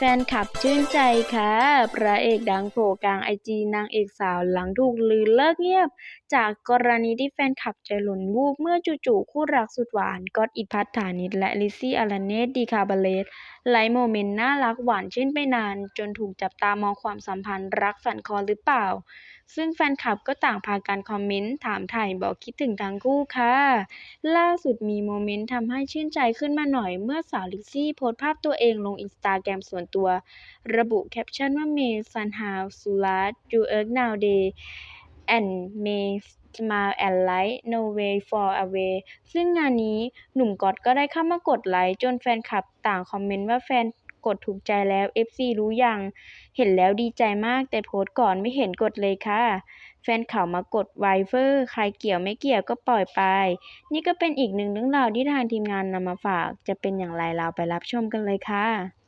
แฟนคลับชื่นใจค่ะ พระเอกดังโผล่กลางไอจีนางเอกสาวหลังถูกลือเลิกเงียบ จากกรณีที่แฟนคลับใจหล่นวูบเมื่อจู่ๆคู่รักสุดหวานก๊อตอิทธิพัฒฐานิชและลิซี่อลันเนสดีคาบาเลสไลโมเมนต์น่ารักหวานชื่นไปนาน จนถูกจับตามองความสัมพันธ์รักสันคอหรือเปล่า ซึ่งแฟนคลับก็ต่างพากันคอมเมนต์ถามถ่ายบอกคิดถึงทั้งคู่ค่ะ ล่าสุดมีโมเมนต์ทำให้ชื่นใจขึ้นมาหน่อยเมื่อสาวลิซซี่โพสต์ภาพตัวเองลงอินสตาแกรมส่วนตัว ระบุแคปชั่นว่า May somehow so large you work nowadays and May smile and light no way far away ซึ่งงานนี้หนุ่มก๊อตก็ได้เข้ามากดไลค์จนแฟนคลับต่างคอมเมนต์ว่าแฟนกดถูกใจแล้ว FC รู้ยัง เห็นแล้วดีใจมากแต่โพสต์ก่อนไม่เห็นกดเลยค่ะ แฟนเข่ามากดไวเฟอร์ ใครเกี่ยวไม่เกี่ยวก็ปล่อยไป นี่ก็เป็นอีกหนึ่งเรื่องราวที่ทางทีมงานนำมาฝาก จะเป็นอย่างไรเราไปรับชมกันเลยค่ะ